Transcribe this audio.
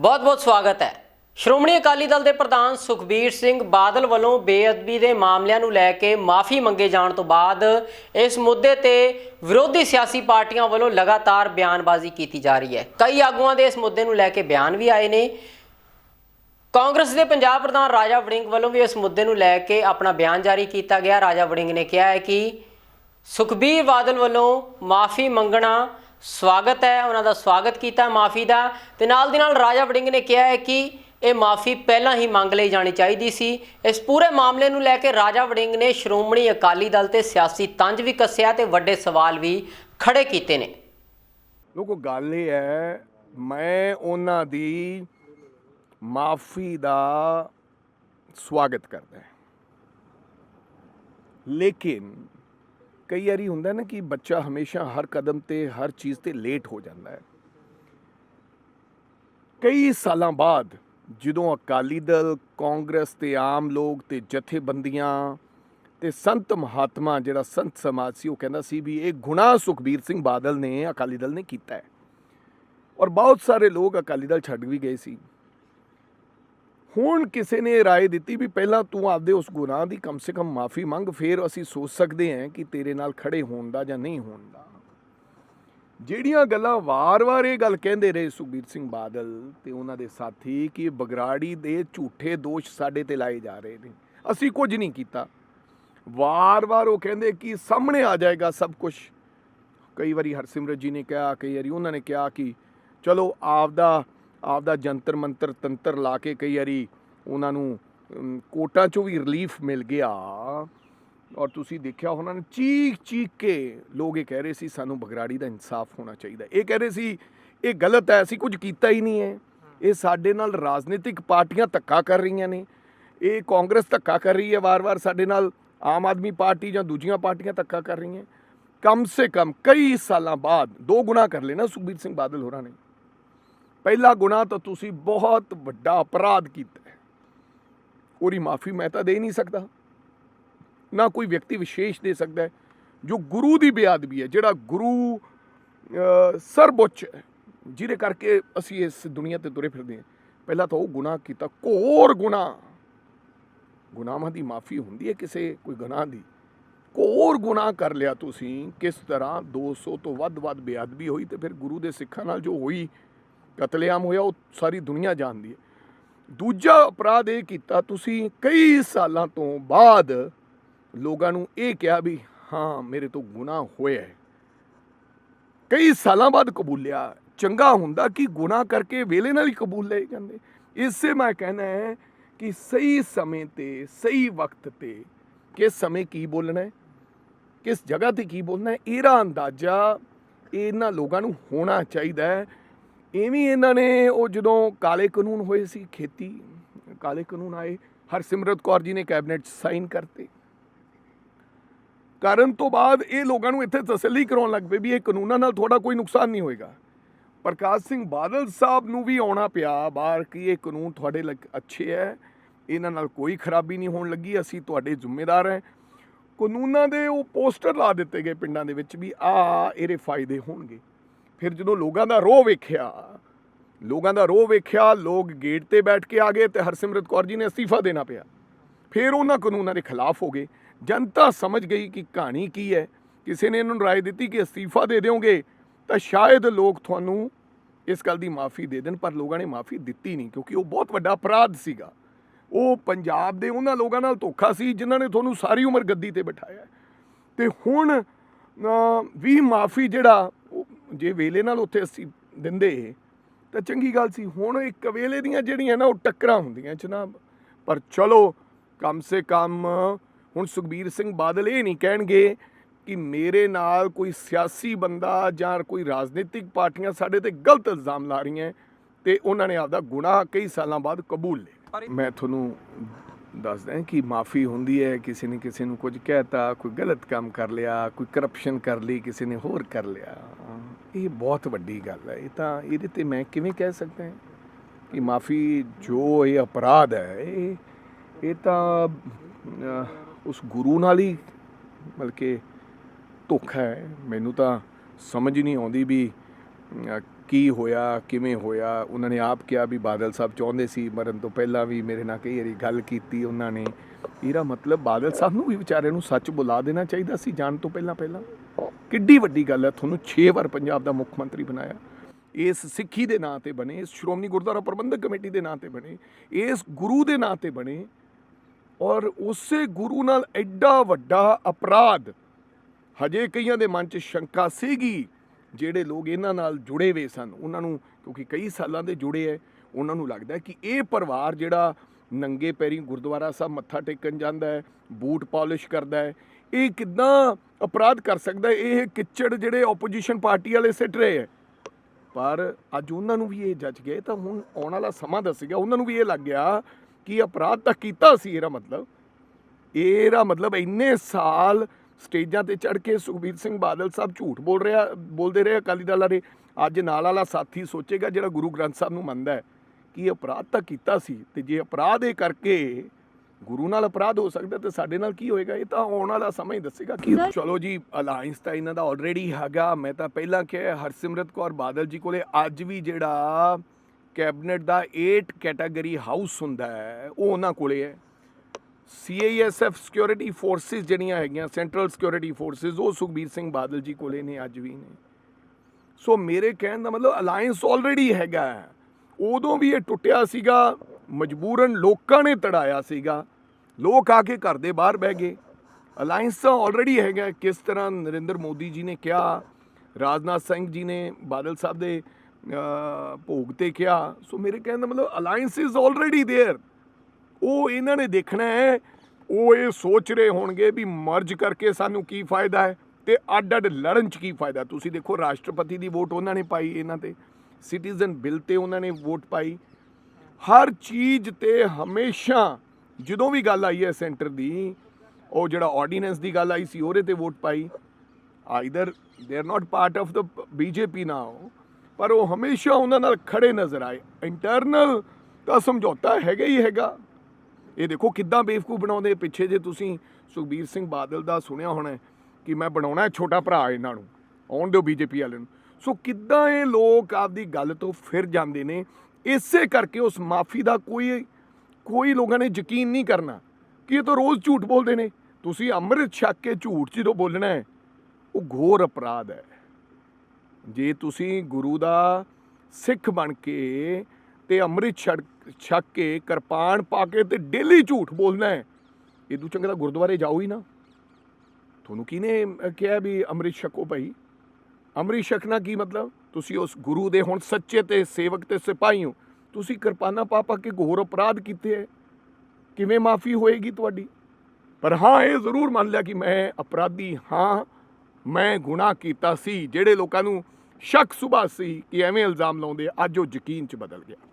ਬਹੁਤ-ਬਹੁਤ ਸਵਾਗਤ ਹੈ। ਸ਼੍ਰੋਮਣੀ ਅਕਾਲੀ ਦਲ ਦੇ ਪ੍ਰਧਾਨ ਸੁਖਬੀਰ ਸਿੰਘ ਬਾਦਲ ਵੱਲੋਂ ਬੇਅਦਬੀ ਦੇ ਮਾਮਲਿਆਂ ਨੂੰ ਲੈ ਕੇ ਮਾਫੀ ਮੰਗੇ ਜਾਣ ਤੋਂ ਬਾਅਦ ਇਸ ਮੁੱਦੇ ਤੇ ਵਿਰੋਧੀ ਸਿਆਸੀ ਪਾਰਟੀਆਂ ਵੱਲੋਂ ਲਗਾਤਾਰ ਬਿਆਨਬਾਜ਼ੀ ਕੀਤੀ ਜਾ ਰਹੀ ਹੈ। ਕਈ ਆਗੂਆਂ ਦੇ ਇਸ ਮੁੱਦੇ ਨੂੰ ਲੈ ਕੇ ਬਿਆਨ ਵੀ ਆਏ ਨੇ। ਕਾਂਗਰਸ ਦੇ ਪੰਜਾਬ ਪ੍ਰਧਾਨ ਰਾਜਾ ਵੜਿੰਗ ਵੱਲੋਂ ਵੀ ਇਸ ਮੁੱਦੇ ਨੂੰ ਲੈ ਕੇ ਆਪਣਾ ਬਿਆਨ ਜਾਰੀ ਕੀਤਾ ਗਿਆ। ਰਾਜਾ ਵੜਿੰਗ ਨੇ ਕਿਹਾ ਹੈ ਕਿ ਸੁਖਬੀਰ ਬਾਦਲ ਵੱਲੋਂ ਮਾਫੀ ਮੰਗਣਾ ਸਵਾਗਤ ਹੈ, ਉਹਨਾਂ ਦਾ ਸਵਾਗਤ ਕੀਤਾ ਮਾਫੀ ਦਾ। ਤੇ ਨਾਲ ਦੀ ਨਾਲ ਰਾਜਾ ਵੜਿੰਗ ਨੇ ਕਿਹਾ ਹੈ ਕਿ ਇਹ ਮਾਫੀ ਪਹਿਲਾਂ ਹੀ ਮੰਗ ਲਈ ਜਾਣੀ ਚਾਹੀਦੀ ਸੀ। ਇਸ ਪੂਰੇ ਮਾਮਲੇ ਨੂੰ ਲੈ ਕੇ ਰਾਜਾ ਵੜਿੰਗ ਨੇ ਸ਼੍ਰੋਮਣੀ ਅਕਾਲੀ ਦਲ ਤੇ ਸਿਆਸੀ ਤੰਜ ਵੀ ਕੱਸਿਆ ਤੇ ਵੱਡੇ ਸਵਾਲ ਵੀ ਖੜੇ ਕੀਤੇ ਨੇ। ਲੋਕੋ, ਗੱਲ ਇਹ ਹੈ, ਮੈਂ ਉਹਨਾਂ ਦੀ ਮਾਫੀ ਦਾ ਸਵਾਗਤ ਕਰਦਾ ਲੇਕਿਨ ਕਈ ਵਾਰੀ ਹੁੰਦਾ ਨਾ ਕਿ ਬੱਚਾ ਹਮੇਸ਼ਾ ਹਰ ਕਦਮ ਤੇ, ਹਰ ਚੀਜ਼ ਤੇ ਲੇਟ ਹੋ ਜਾਂਦਾ ਹੈ। ਕਈ ਸਾਲਾਂ ਬਾਅਦ ਜਦੋਂ ਅਕਾਲੀ ਦਲ, ਕਾਂਗਰਸ ਤੇ ਆਮ ਲੋਕ ਤੇ ਜਥੇਬੰਦੀਆਂ ਤੇ ਸੰਤ ਮਹਾਤਮਾ ਜਿਹੜਾ ਸੰਤ ਸਮਾਜ ਸੀ, ਉਹ ਕਹਿੰਦਾ ਸੀ ਵੀ ਇਹ ਗੁਨਾਹ ਸੁਖਬੀਰ ਸਿੰਘ ਬਾਦਲ ਨੇ, ਅਕਾਲੀ ਦਲ ਨੇ ਕੀਤਾ ਹੈ। ਔਰ ਬਹੁਤ ਸਾਰੇ ਲੋਕ ਅਕਾਲੀ ਦਲ ਛੱਡ ਵੀ ਗਏ ਸੀ। ਹੁਣ ਕਿਸੇ ਨੇ ਰਾਏ ਦਿੱਤੀ ਵੀ ਪਹਿਲਾਂ ਤੂੰ ਆਪਦੇ ਉਸ ਗੁਨਾਹ ਦੀ ਕਮ ਸੇ ਕਮ ਮਾਫੀ ਮੰਗ, ਫਿਰ ਅਸੀਂ ਸੋਚ ਸਕਦੇ ਹਾਂ ਕਿ ਤੇਰੇ ਨਾਲ ਖੜੇ ਹੋਣ ਦਾ ਜਾਂ ਨਹੀਂ ਹੋਣ ਦਾ। ਜਿਹੜੀਆਂ ਗੱਲਾਂ ਵਾਰ-ਵਾਰ ਇਹ ਗੱਲ ਕਹਿੰਦੇ ਰਹੇ ਸੁਖਬੀਰ ਸਿੰਘ ਬਾਦਲ ਤੇ ਉਹਨਾਂ ਦੇ ਸਾਥੀ ਕਿ ਬਗਰਾੜੀ ਦੇ ਝੂਠੇ ਦੋਸ਼ ਸਾਡੇ ਤੇ ਲਾਏ ਜਾ ਰਹੇ ਨੇ। ਅਸੀਂ ਕੁਝ ਨਹੀਂ ਕੀਤਾ। ਵਾਰ-ਵਾਰ ਉਹ ਕਹਿੰਦੇ ਕਿ ਸਾਹਮਣੇ ਆ ਜਾਏਗਾ ਸਭ ਕੁਝ। ਕਈ ਵਾਰੀ ਹਰਸਿਮਰਤ ਜੀ ਨੇ ਕਿਹਾ, ਕਈ ਵਾਰੀ ਉਹਨਾਂ ਨੇ ਕਿਹਾ ਕਿ ਚਲੋ ਆਪਦਾ ਆਪਦਾ ਜੰਤਰ ਮੰਤਰ ਤੰਤਰ ਲਾ ਕੇ ਕਈ ਵਾਰੀ ਉਹਨਾਂ ਨੂੰ ਕੋਟਾਂ ਚੋਂ ਵੀ ਰਿਲੀਫ ਮਿਲ ਗਿਆ। ਔਰ ਤੁਸੀਂ ਦੇਖਿਆ ਉਹਨਾਂ ਨੇ ਚੀਖ ਚੀਖ ਕੇ ਲੋਕ ਇਹ ਕਹਿ ਰਹੇ ਸੀ, ਸਾਨੂੰ ਬਗਰਾੜੀ ਦਾ ਇਨਸਾਫ ਹੋਣਾ ਚਾਹੀਦਾ ਇਹ ਕਹਿ ਰਹੇ ਸੀ, ਇਹ ਗਲਤ ਹੈ, ਅਸੀਂ ਕੁਝ ਕੀਤਾ ਹੀ ਨਹੀਂ ਹੈ। ਇਹ ਸਾਡੇ ਨਾਲ ਰਾਜਨੀਤਿਕ ਪਾਰਟੀਆਂ ਧੱਕਾ ਕਰ ਰਹੀਆਂ ਨੇ। ਇਹ ਕਾਂਗਰਸ ਧੱਕਾ ਕਰ ਰਹੀ ਹੈ, ਵਾਰ-ਵਾਰ ਸਾਡੇ ਨਾਲ ਆਮ ਆਦਮੀ ਪਾਰਟੀ ਜਾਂ ਦੂਜੀਆਂ ਪਾਰਟੀਆਂ ਧੱਕਾ ਕਰ ਰਹੀਆਂ। ਕਮ ਸੇ ਕਮ ਕਈ ਸਾਲਾਂ ਬਾਅਦ ਦੋ ਗੁਣਾ ਕਰ ਲੈਣਾ ਸੁਖਬੀਰ ਸਿੰਘ ਬਾਦਲ ਹੋਰਾਂ ਨੇ। ਪਹਿਲਾ ਗੁਨਾਹ ਤਾਂ ਤੁਸੀਂ ਬਹੁਤ ਵੱਡਾ ਅਪਰਾਧ ਕੀਤਾ ਹੈ। ਉਹਦੀ ਮਾਫੀ ਮੈਂ ਤਾਂ ਦੇ ਨਹੀਂ ਸਕਦਾ। ਨਾ ਕੋਈ ਵਿਅਕਤੀ ਵਿਸ਼ੇਸ਼ ਦੇ ਸਕਦਾ ਹੈ ਜੋ ਗੁਰੂ ਦੀ ਬੇਅਦਬੀ ਹੈ ਜਿਹੜਾ ਗੁਰੂ ਅ, ਸਰਵਉੱਚ ਹੈ ਜਿਹਦੇ ਕਰਕੇ ਅਸੀਂ ਇਸ ਦੁਨੀਆ ਤੇ ਤੁਰੇ ਫਿਰਦੇ ਹਾਂ। ਪਹਿਲਾਂ ਤਾਂ ਉਹ ਗੁਨਾਹ ਕੀਤਾ ਘੋਰ ਗੁਨਾਹ। ਗੁਨਾਹਾਂ ਦੀ ਮਾਫੀ ਹੁੰਦੀ ਹੈ ਕਿਸੇ ਕੋਈ ਗੁਨਾਹ ਦੀ। ਘੋਰ ਗੁਨਾਹ ਕਰ ਲਿਆ ਤੁਸੀਂ ਕਿਸ ਤਰ੍ਹਾਂ 200 ਤੋਂ ਵੱਧ ਵੱਧ ਬੇਅਦਬੀ ਹੋਈ ਤੇ ਫਿਰ ਗੁਰੂ ਦੇ ਸਿੱਖਾਂ ਨਾਲ ਜੋ ਹੋਈ ਕਤਲੇਆਮ ਹੋਇਆ, ਉਹ ਸਾਰੀ ਦੁਨੀਆ ਜਾਣਦੀ ਹੈ। ਦੂਜਾ ਅਪਰਾਧ ਇਹ ਕੀਤਾ, ਤੁਸੀਂ ਕਈ ਸਾਲਾਂ ਤੋਂ ਬਾਅਦ ਲੋਕਾਂ ਨੂੰ ਇਹ ਕਿਹਾ ਵੀ, ਹਾਂ, ਮੇਰੇ ਤੋਂ ਗੁਨਾਹ ਹੋਇਆ ਹੈ। ਕਈ ਸਾਲਾਂ ਬਾਅਦ ਕਬੂਲਿਆ, ਚੰਗਾ ਹੁੰਦਾ ਕਿ ਗੁਨਾਹ ਕਰਕੇ ਵੇਲੇ ਨਾਲ ਹੀ ਕਬੂਲ ਲਏ ਜਾਂਦੇ। ਇਸੇ ਮੈਂ ਕਹਿਣਾ ਹੈ ਕਿ ਸਹੀ ਸਮੇਂ ਤੇ, ਸਹੀ ਵਕਤ ਤੇ ਕਿਸ ਸਮੇਂ ਕੀ ਬੋਲਣਾ ਹੈ, ਕਿਸ ਜਗ੍ਹਾ ਤੇ ਕੀ ਬੋਲਣਾ ਹੈ, ਇਹਦਾ ਅੰਦਾਜ਼ਾ ਇਹਨਾਂ ਲੋਕਾਂ ਨੂੰ ਹੋਣਾ ਚਾਹੀਦਾ ਹੈ। ਇਵੇਂ ਇਹਨਾਂ ਨੇ ਉਹ ਜਦੋਂ ਕਾਲੇ ਕਾਨੂੰਨ ਹੋਏ ਸੀ, ਖੇਤੀ, ਕਾਲੇ ਕਾਨੂੰਨ ਆਏ, ਹਰਸਿਮਰਤ ਕੌਰ ਜੀ ਨੇ ਕੈਬਨਿਟ 'ਚ ਸਾਈਨ ਕਰਤੇ। ਕਰਨ ਤੋਂ ਬਾਅਦ ਇਹ ਲੋਕਾਂ ਨੂੰ ਇੱਥੇ ਤਸੱਲੀ ਕਰਾਉਣ ਲੱਗ ਪਏ ਵੀ ਇਹ ਕਾਨੂੰਨਾਂ ਨਾਲ ਤੁਹਾਡਾ ਕੋਈ ਨੁਕਸਾਨ ਨਹੀਂ ਹੋਏਗਾ। ਪ੍ਰਕਾਸ਼ ਸਿੰਘ ਬਾਦਲ ਸਾਹਿਬ ਨੂੰ ਵੀ ਆਉਣਾ ਪਿਆ ਬਾਹਰ ਕਿ ਇਹ ਕਾਨੂੰਨ ਤੁਹਾਡੇ ਲਈ ਅੱਛੇ ਹੈ ਇਹਨਾਂ ਨਾਲ ਕੋਈ ਖਰਾਬੀ ਨਹੀਂ ਹੋਣ ਲੱਗੀ, ਅਸੀਂ ਤੁਹਾਡੇ ਜ਼ਿੰਮੇਦਾਰ ਹਾਂ ਕਾਨੂੰਨਾਂ ਦੇ ਉਹ ਪੋਸਟਰ ਲਾ ਦਿੱਤੇ ਗਏ ਪਿੰਡਾਂ ਦੇ ਵਿੱਚ ਵੀ ਆ ਇਹਦੇ ਫਾਇਦੇ ਹੋਣਗੇ। ਫਿਰ ਜਦੋਂ ਲੋਕਾਂ ਦਾ ਰੋਹ ਵੇਖਿਆ, ਲੋਕਾਂ ਦਾ ਰੋਹ ਵੇਖਿਆ, ਲੋਕ ਗੇਟ ਤੇ ਬੈਠ ਕੇ ਆ ਗਏ ਤੇ ਹਰਸਿਮਰਤ ਕੌਰ ਜੀ ਨੇ ਅਸਤੀਫਾ ਦੇਣਾ ਪਿਆ। ਫਿਰ ਉਹਨਾਂ ਕਾਨੂੰਨਾਂ ਦੇ ਖਿਲਾਫ ਹੋ ਗਏ। ਜਨਤਾ ਸਮਝ ਗਈ ਕਿ ਕਹਾਣੀ ਕੀ ਹੈ। ਕਿਸੇ ਨੇ ਇਹਨਾਂ ਨੂੰ ਰਾਏ ਦਿੱਤੀ ਕਿ ਅਸਤੀਫਾ ਦੇ ਦਿਓਗੇ, ਤਾਂ ਸ਼ਾਇਦ ਲੋਕ ਤੁਹਾਨੂੰ ਇਸ ਗੱਲ ਦੀ ਮਾਫੀ ਦੇ ਦੇਣ, ਪਰ ਲੋਕਾਂ ਨੇ ਮਾਫੀ ਦਿੱਤੀ ਨਹੀਂ, ਕਿਉਂਕਿ ਉਹ ਬਹੁਤ ਵੱਡਾ ਅਪਰਾਧ ਸੀਗਾ। ਉਹ ਪੰਜਾਬ ਦੇ ਉਹਨਾਂ ਲੋਕਾਂ ਨਾਲ ਧੋਖਾ ਸੀ, ਜਿਨ੍ਹਾਂ ਨੇ ਤੁਹਾਨੂੰ ਸਾਰੀ ਉਮਰ ਗੱਦੀ ਤੇ ਬਿਠਾਇਆ। ਹੈ। ਤੇ ਹੁਣ ਵੀ ਮਾਫੀ ਜਿਹੜਾ ਜੇ ਵੇਲੇ ਨਾਲ ਉੱਥੇ ਅਸੀਂ ਦਿੰਦੇ ਤਾਂ ਚੰਗੀ ਗੱਲ ਸੀ। ਹੁਣ ਇੱਕ ਵੇਲੇ ਦੀਆਂ ਜਿਹੜੀਆਂ ਨਾ ਉਹ ਟੱਕਰਾਂ ਹੁੰਦੀਆਂ ਜਨਾਬ ਪਰ ਚਲੋ ਕਮ ਸੇ ਕਮ ਹੁਣ ਸੁਖਬੀਰ ਸਿੰਘ ਬਾਦਲ ਇਹ ਨਹੀਂ ਕਹਿਣਗੇ ਕਿ ਮੇਰੇ ਨਾਲ ਕੋਈ ਸਿਆਸੀ ਬੰਦਾ ਜਾਂ ਕੋਈ ਰਾਜਨੀਤਿਕ ਪਾਰਟੀਆਂ ਸਾਡੇ ਤੇ ਗਲਤ ਇਲਜ਼ਾਮ ਲਾ ਰਹੀਆਂ ਤੇ ਉਹਨਾਂ ਨੇ ਆਪਦਾ ਗੁਨਾਹ ਕਈ ਸਾਲਾਂ ਬਾਅਦ ਕਬੂਲ ਲਿਆ। ਮੈਂ ਤੁਹਾਨੂੰ ਦੱਸਦਾ ਕਿ ਮਾਫੀ ਹੁੰਦੀ ਹੈ ਕਿਸੇ ਨੇ ਕਿਸੇ ਨੂੰ ਕੁਝ ਕਹਿਤਾ ਕੋਈ ਗਲਤ ਕੰਮ ਕਰ ਲਿਆ ਕੋਈ ਕਰਪਸ਼ਨ ਕਰ ਲਈ ਕਿਸੇ ਨੇ ਹੋਰ ਕਰ ਲਿਆ। ਇਹ ਬਹੁਤ ਵੱਡੀ ਗੱਲ ਹੈ। ਇਹ ਤਾਂ ਇਹਦੇ ਤੇ ਮੈਂ ਕਿਵੇਂ ਕਹਿ ਸਕਦਾ ਹਾਂ ਕਿ ਮਾਫੀ ਜੋ ਇਹ ਅਪਰਾਧ ਹੈ, ਇਹ ਇਹ ਤਾਂ ਉਸ ਗੁਰੂ ਨਾਲ ਹੀ ਬਲਕਿ ਧੋਖਾ ਹੈ। ਮੈਨੂੰ ਤਾਂ ਸਮਝ ਨਹੀਂ ਆਉਂਦੀ ਵੀ ਕੀ ਹੋਇਆ, ਕਿਵੇਂ ਹੋਇਆ। ਉਹਨਾਂ ਨੇ ਆਪ ਕਿਹਾ ਵੀ ਬਾਦਲ ਸਾਹਿਬ ਚਾਹੁੰਦੇ ਸੀ, ਮਰਨ ਤੋਂ ਪਹਿਲਾਂ ਵੀ ਮੇਰੇ ਨਾਲ ਕਈ ਵਾਰੀ ਗੱਲ ਕੀਤੀ ਉਹਨਾਂ ਨੇ। ਇਹਦਾ ਮਤਲਬ ਬਾਦਲ ਸਾਹਿਬ ਨੂੰ ਵੀ ਵਿਚਾਰੇ ਨੂੰ ਸੱਚ ਬੁਲਾ ਦੇਣਾ ਚਾਹੀਦਾ ਸੀ, ਜਾਣ ਤੋਂ ਪਹਿਲਾਂ ਪਹਿਲਾਂ ਕਿੱਡੀ ਵੱਡੀ ਗੱਲ ਹੈ, ਤੁਹਾਨੂੰ 6 ਵਾਰ ਪੰਜਾਬ ਦਾ ਮੁੱਖ ਮੰਤਰੀ ਬਣਾਇਆ। ਇਸ ਸਿੱਖੀ ਦੇ ਨਾਂ ਤੇ ਬਣੇ, ਇਸ ਸ਼੍ਰੋਮਣੀ ਗੁਰਦੁਆਰਾ ਪ੍ਰਬੰਧਕ ਕਮੇਟੀ ਦੇ ਨਾਂ ਤੇ ਬਣੇ, ਇਸ ਗੁਰੂ ਦੇ ਨਾਂ ਤੇ ਬਣੇ ਔਰ ਉਸੇ ਗੁਰੂ ਨਾਲ ਐਡਾ ਵੱਡਾ ਅਪਰਾਧ ਹਜੇ ਕਈਆਂ ਦੇ ਮਨ 'ਚ ਸ਼ੰਕਾ ਸੀਗੀ, ਜਿਹੜੇ ਲੋਕ ਇਹਨਾਂ ਨਾਲ ਜੁੜੇ ਹੋਏ ਸਨ। ਉਹਨਾਂ ਨੂੰ, ਕਿਉਂਕਿ ਕਈ ਸਾਲਾਂ ਦੇ ਜੁੜੇ ਐ ਉਹਨਾਂ ਨੂੰ ਲੱਗਦਾ ਕਿ ਇਹ ਪਰਿਵਾਰ ਜਿਹੜਾ ਨੰਗੇ ਪੈਰੀ ਗੁਰਦੁਆਰਾ ਸਾਹਿਬ ਮੱਥਾ ਟੇਕਣ ਜਾਂਦਾ ਹੈ, ਬੂਟ ਪਾਲਿਸ਼ ਕਰਦਾ ਹੈ, ਇਹ ਕਿਦਾਂ ਅਪਰਾਧ ਕਰ ਸਕਦਾ ਇਹ ਕਿਚੜ ਜਿਹੜੇ ਆਪੋਜੀਸ਼ਨ ਪਾਰਟੀ ਵਾਲੇ ਸਿੱਟ ਰਹੇ ਹੈ। ਪਰ ਅੱਜ ਉਹਨਾਂ ਨੂੰ ਵੀ ਇਹ ਜੱਜ ਗਏ ਤਾਂ ਹੁਣ ਆਉਣ ਵਾਲਾ ਸਮਾਂ ਦੱਸੇਗਾ ਉਹਨਾਂ ਨੂੰ ਵੀ ਇਹ ਲੱਗ ਗਿਆ ਕਿ ਅਪਰਾਧ ਤਾਂ ਕੀਤਾ ਸੀ ਇਹਦਾ ਮਤਲਬ। ਇਹਦਾ ਮਤਲਬ ਇੰਨੇ ਸਾਲ ਸਟੇਜਾਂ ਤੇ ਚੜ ਕੇ ਸੁਖਬੀਰ ਸਿੰਘ ਬਾਦਲ ਸਾਹਿਬ ਝੂਠ ਬੋਲ ਰਿਹਾ, ਬੋਲਦੇ ਰਹੇ ਅਕਾਲੀ ਦਲ ਵਾਲੇ। ਅੱਜ ਨਾਲ ਵਾਲਾ ਸਾਥੀ ਸੋਚੇਗਾ ਜਿਹੜਾ ਗੁਰੂ ਗ੍ਰੰਥ ਸਾਹਿਬ ਨੂੰ ਮੰਨਦਾ ਹੈ ਕਿ ਅਪਰਾਧ ਤਾਂ ਕੀਤਾ ਸੀ ਤੇ ਜੇ ਅਪਰਾਧ ਇਹ ਕਰਕੇ ਗੁਰੂ ਨਾਲ ਅਪਰਾਧ ਹੋ ਸਕਦਾ ਤੇ ਸਾਡੇ ਨਾਲ ਕੀ ਹੋਏਗਾ? ਇਹ ਤਾਂ ਆਉਣ ਵਾਲਾ ਸਮਾਂ ਹੀ ਦੱਸੇਗਾ ਕੀ ਚਲੋ ਜੀ ਅਲਾਈਅੰਸ ਤਾਂ ਇਹਨਾਂ ਦਾ ਆਲਰੇਡੀ ਹੈਗਾ। ਮੈਂ ਤਾਂ ਪਹਿਲਾਂ ਕਿਹਾ ਹਰਸਿਮਰਤ ਕੌਰ ਬਾਦਲ ਜੀ ਕੋਲੇ ਅੱਜ ਵੀ ਜਿਹੜਾ ਕੈਬਨਿਟ ਦਾ 8 ਕੈਟਾਗਰੀ ਹਾਊਸ ਹੁੰਦਾ ਹੈ ਉਹ ਉਹਨਾਂ ਕੋਲੇ ਹੈ। ਸੀਆਈਐਸਐਫ ਸਿਕਿਉਰਿਟੀ ਫੋਰਸਿਸ ਜਿਹੜੀਆਂ ਹੈਗੀਆਂ ਸੈਂਟਰਲ ਸਿਕਿਉਰਿਟੀ ਫੋਰਸਿਸ ਉਹ ਸੁਖਬੀਰ ਸਿੰਘ ਬਾਦਲ ਜੀ ਕੋਲੇ ਨੇ ਅੱਜ ਵੀ ਨੇ। ਸੋ ਮੇਰੇ ਕਹਿਣ ਦਾ ਮਤਲਬ ਅਲਾਈਅੰਸ ਆਲਰੇਡੀ ਹੈਗਾ। ਉਦੋਂ ਵੀ ਇਹ ਟੁੱਟਿਆ ਸੀਗਾ। ਮਜਬੂਰਨ ਲੋਕਾਂ ਨੇ ਤੜਾਇਆ ਸੀਗਾ ਲੋਕ ਆ ਕੇ ਘਰ ਦੇ ਬਾਹਰ ਬਹਿ ਗਏ ਅਲਾਈਅੰਸ ਤਾਂ ਆਲਰੇਡੀ ਹੈਗਾ ਕਿਸ ਤਰ੍ਹਾਂ ਨਰਿੰਦਰ ਮੋਦੀ ਜੀ ਨੇ ਕਿਹਾ ਰਾਜਨਾਥ ਸਿੰਘ ਜੀ ਨੇ ਬਾਦਲ ਸਾਹਿਬ ਦੇ ਅਹ, ਭੋਗ ਤੇ ਕਿਹਾ ਸੋ ਮੇਰੇ ਕਹਿਣ ਦਾ ਮਤਲਬ ਅਲਾਈਅੰਸ ਇਜ਼ ਆਲਰੇਡੀ देयर ਉਹ ਇਹਨਾਂ ਨੇ ਦੇਖਣਾ ਹੈ ਉਹ ਇਹ ਸੋਚ ਰਹੇ ਹੋਣਗੇ ਵੀ ਮਰਜ ਕਰਕੇ ਸਾਨੂੰ ਕੀ ਫਾਇਦਾ ਹੈ ਤੇ ਅੱਡ ਅੱਡ ਲੜਨ ਚ ਕੀ ਫਾਇਦਾ ਤੁਸੀਂ ਦੇਖੋ ਰਾਸ਼ਟਰਪਤੀ ਦੀ ਵੋਟ ਉਹਨਾਂ ਨੇ ਪਾਈ ਇਹਨਾਂ ਤੇ ਸਿਟੀਜ਼ਨ ਬਿੱਲ ਤੇ ਉਹਨਾਂ ਨੇ ਵੋਟ ਪਾਈ ਹਰ ਚੀਜ਼ ਤੇ ਹਮੇਸ਼ਾ ਜਦੋਂ ਵੀ ਗੱਲ ਆਈ ਹੈ ਸੈਂਟਰ ਦੀ, ਉਹ ਜਿਹੜਾ ਆਰਡੀਨੈਂਸ ਦੀ ਗੱਲ ਆਈ ਸੀ, ਉਹਦੇ ਤੇ vote Bhai. Either they are not part of the BJP now ਪਰ ਉਹ ਹਮੇਸ਼ਾ ਉਹਨਾਂ ਨਾਲ ਖੜੇ ਨਜ਼ਰ ਆਏ। ਇੰਟਰਨਲ ਤਾਂ ਸਮਝੌਤਾ ਹੈਗਾ ਹੀ ਹੈਗਾ। ਇਹ ਦੇਖੋ ਕਿੱਦਾਂ ਬੇਵਕੂਫ ਬਣਾਉਂਦੇ ਪਿੱਛੇ ਜੇ ਤੁਸੀਂ ਸੁਖਬੀਰ ਸਿੰਘ ਬਾਦਲ ਦਾ ਸੁਣਿਆ ਹੋਣਾ ਕਿ ਮੈਂ ਬਣਾਉਣਾ ਹੈ ਛੋਟਾ ਭਰਾ ਇਹਨਾਂ ਨੂੰ, ਆਉਣ ਦਿਓ ਬੀਜੇਪੀ ਵਾਲਿਆਂ ਨੂੰ। ਸੋ ਕਿੱਦਾਂ ਇਹ ਲੋਕ ਆਪਦੀ ਗੱਲ ਤੋਂ ਫਿਰ ਜਾਂਦੇ ਨੇ ਇਸੇ ਕਰਕੇ ਉਸ ਮਾਫੀ ਦਾ ਕੋਈ ਕੋਈ ਲੋਕਾਂ ਨੇ ਯਕੀਨ ਨਹੀਂ ਕਰਨਾ ਕਿ ਇਹ ਤਾਂ ਰੋਜ਼ ਝੂਠ ਬੋਲਦੇ ਨੇ। ਤੁਸੀਂ ਅੰਮ੍ਰਿਤ ਛਕ ਕੇ ਝੂਠ ਜਦੋਂ ਬੋਲਣਾ ਹੈ, ਉਹ ਘੋਰ ਅਪਰਾਧ ਹੈ। ਜੇ ਤੁਸੀਂ ਗੁਰੂ ਦਾ ਸਿੱਖ ਬਣ ਕੇ ਤੇ ਅੰਮ੍ਰਿਤ ਛਕ ਛਕ ਕੇ ਕਿਰਪਾਨ ਪਾ ਕੇ ਤੇ ਡੇਲੀ ਝੂਠ ਬੋਲਣਾ ਹੈ ਇਦੋਂ ਚੰਗਾ ਤਾਂ ਗੁਰਦੁਆਰੇ ਜਾਓ ਹੀ ਨਾ। ਤੁਹਾਨੂੰ ਕਿਹਨੇ ਕਿਹਾ ਵੀ ਅੰਮ੍ਰਿਤ ਛਕੋ ਭਾਈ? ਅੰਮ੍ਰਿਤ ਛਕਣਾ ਕੀ ਮਤਲਬ? ਤੁਸੀਂ ਉਸ ਗੁਰੂ ਦੇ ਹੁਣ ਸੱਚੇ ਤੇ ਸੇਵਕ ਤੇ ਸਿਪਾਹੀ ਹੋ। ਤੁਸੀਂ ਕਿਰਪਾਨਾ ਪਾ ਕੇ ਘੋਰ ਅਪਰਾਧ ਕੀਤੇ ਹੈ ਕਿਵੇਂ ਮਾਫੀ ਹੋਏਗੀ ਤੁਹਾਡੀ? ਪਰ ਹਾਂ, ਇਹ ਜ਼ਰੂਰ ਮੰਨ ਲਿਆ ਕਿ ਮੈਂ ਅਪਰਾਧੀ ਹਾਂ। ਮੈਂ ਗੁਨਾਹ ਕੀਤਾ ਸੀ, ਜਿਹੜੇ ਲੋਕਾਂ ਨੂੰ ਸ਼ੱਕ ਸੁਭਾ ਸੀ ਕਿ ਐਵੇਂ ਇਲਜ਼ਾਮ ਲਾਉਂਦੇ ਅੱਜ ਉਹ ਯਕੀਨ ਚ ਬਦਲ ਗਿਆ।